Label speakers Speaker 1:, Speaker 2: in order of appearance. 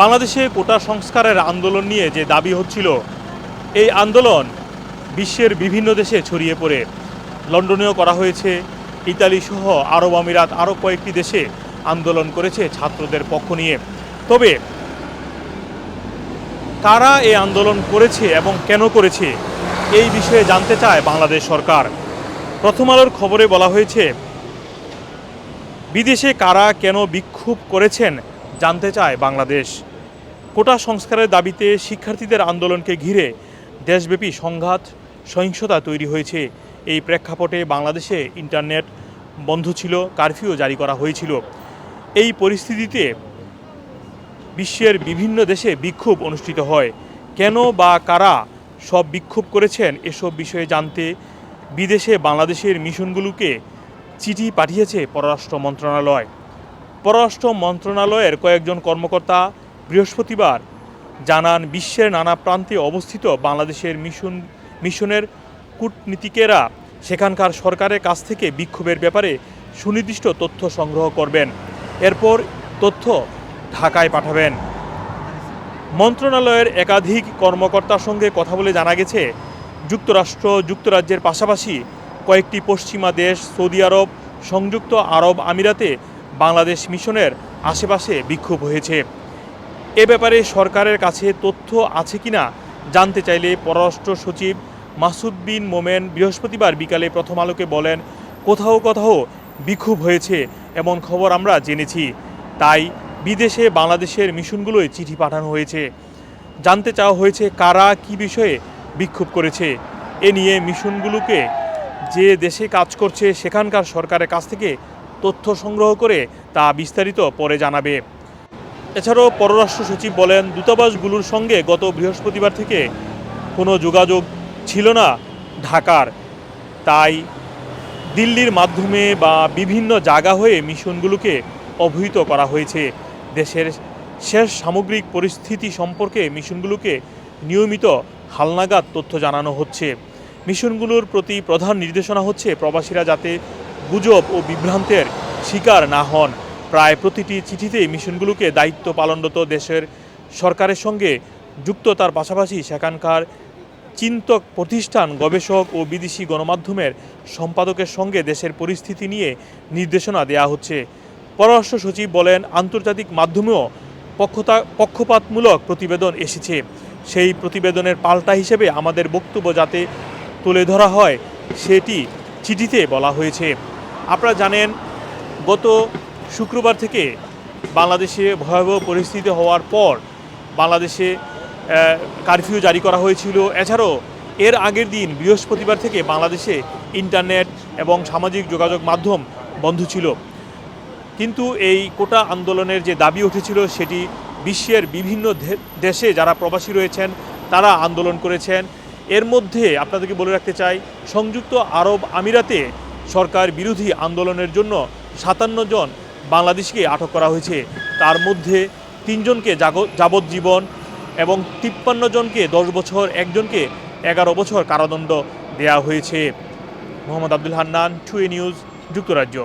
Speaker 1: বাংলাদেশে কোটা সংস্কারের আন্দোলন নিয়ে যে দাবি হচ্ছিল, এই আন্দোলন বিশ্বের বিভিন্ন দেশে ছড়িয়ে পড়ে। লন্ডনেও করা হয়েছে, ইতালি সহ আরব আমিরাত আরও কয়েকটি দেশে আন্দোলন করেছে ছাত্রদের পক্ষ নিয়ে। তবে কারা এই আন্দোলন করেছে এবং কেন করেছে, এই বিষয়ে জানতে চায় বাংলাদেশ সরকার। প্রথম আলোর খবরে বলা হয়েছে, বিদেশে কারা কেন বিক্ষোভ করেছেন জানতে চায় বাংলাদেশ। কোটা সংস্কারের দাবিতে শিক্ষার্থীদের আন্দোলনকে ঘিরে দেশব্যাপী সংঘাত, সহিংসতা তৈরি হয়েছে। এই প্রেক্ষাপটে বাংলাদেশে ইন্টারনেট বন্ধ ছিল, কারফিউ জারি করা হয়েছিল। এই পরিস্থিতিতে বিশ্বের বিভিন্ন দেশে বিক্ষোভ অনুষ্ঠিত হয়। কেন বা কারা সব বিক্ষোভ করেছেন এসব বিষয়ে জানতে বিদেশে বাংলাদেশের মিশনগুলোকে চিঠি পাঠিয়েছে পররাষ্ট্র মন্ত্রণালয়। পররাষ্ট্র মন্ত্রণালয়ের কয়েকজন কর্মকর্তা বৃহস্পতিবার জানান, বিশ্বের নানা প্রান্তে অবস্থিত বাংলাদেশের মিশন, মিশনের কূটনীতিকেরা সেখানকার সরকারের কাছ থেকে বিক্ষোভের ব্যাপারে সুনির্দিষ্ট তথ্য সংগ্রহ করবেন। এরপর তথ্য ঢাকায় পাঠাবেন। মন্ত্রণালয়ের একাধিক কর্মকর্তার সঙ্গে কথা বলে জানা গেছে, যুক্তরাষ্ট্র, যুক্তরাজ্যের পাশাপাশি কয়েকটি পশ্চিমা দেশ, সৌদি আরব, সংযুক্ত আরব আমিরাতে বাংলাদেশ মিশনের আশেপাশে বিক্ষোভ হয়েছে। এ ব্যাপারে সরকারের কাছে তথ্য আছে কিনা জানতে চাইলে পররাষ্ট্র সচিব মাসুদ বিন মোমেন বৃহস্পতিবার বিকালে প্রথম আলোকে বলেন, কোথাও কোথাও বিক্ষোভ হয়েছে এমন খবর আমরা জেনেছি। তাই বিদেশে বাংলাদেশের মিশনগুলোয় চিঠি পাঠানো হয়েছে। জানতে চাওয়া হয়েছে কারা কি বিষয়ে বিক্ষোভ করেছে। এ নিয়ে মিশনগুলোকে যে দেশে কাজ করছে সেখানকার সরকারের কাছ থেকে তথ্য সংগ্রহ করে তা বিস্তারিত পরে জানাবে। এছাড়াও পররাষ্ট্র সচিব বলেন দূতাবাসগুলোর সঙ্গে গত বৃহস্পতিবার থেকে কোনো যোগাযোগ ছিল না ঢাকার। তাই দিল্লির মাধ্যমে বা বিভিন্ন জায়গা হয়ে মিশনগুলোকে অবহিত করা হয়েছে। দেশের শেষ সামগ্রিক পরিস্থিতি সম্পর্কে মিশনগুলোকে নিয়মিত হালনাগাদ তথ্য জানানো হচ্ছে। মিশনগুলোর প্রতি প্রধান নির্দেশনা হচ্ছে প্রবাসীরা যাতে গুজব ও বিভ্রান্তের শিকার না হন। প্রায় প্রতিটি চিঠিতেই মিশনগুলোকে দায়িত্ব পালনরত দেশের সরকারের সঙ্গে যুক্ততার পাশাপাশি সেখানকার চিন্তক প্রতিষ্ঠান, গবেষক ও বিদেশি গণমাধ্যমের সম্পাদকের সঙ্গে দেশের পরিস্থিতি নিয়ে নির্দেশনা দেয়া হচ্ছে। পররাষ্ট্র সচিব বলেন, আন্তর্জাতিক মাধ্যমেও পক্ষতা, পক্ষপাতমূলক প্রতিবেদন এসেছে। সেই প্রতিবেদনের পাল্টা হিসেবে আমাদের বক্তব্য যাতে তুলে ধরা হয়, সেটি চিঠিতে বলা হয়েছে। আপনারা জানেন, গত শুক্রবার থেকে বাংলাদেশে ভয়াবহ পরিস্থিতি হওয়ার পর বাংলাদেশে কারফিউ জারি করা হয়েছিল। এছাড়াও এর আগের দিন বৃহস্পতিবার থেকে বাংলাদেশে ইন্টারনেট এবং সামাজিক যোগাযোগ মাধ্যম বন্ধ ছিল। কিন্তু এই কোটা আন্দোলনের যে দাবি উঠেছিল, সেটি বিশ্বের বিভিন্ন দেশে যারা প্রবাসী রয়েছেন, তারা আন্দোলন করেছেন। এর মধ্যে আপনাদেরকে বলে রাখতে চাই, সংযুক্ত আরব আমিরাতে সরকার বিরোধী আন্দোলনের জন্য সাতান্ন জন বাংলাদেশকে আটক করা হয়েছে। তার মধ্যে তিনজনকে যাবজ্জীবন এবং তিপ্পান্ন জনকে দশ বছর একজনকে এগারো বছর কারাদণ্ড দেয়া হয়েছে। মোহাম্মদ আব্দুল হান্নান, টুয়ে নিউজ, যুক্তরাজ্য।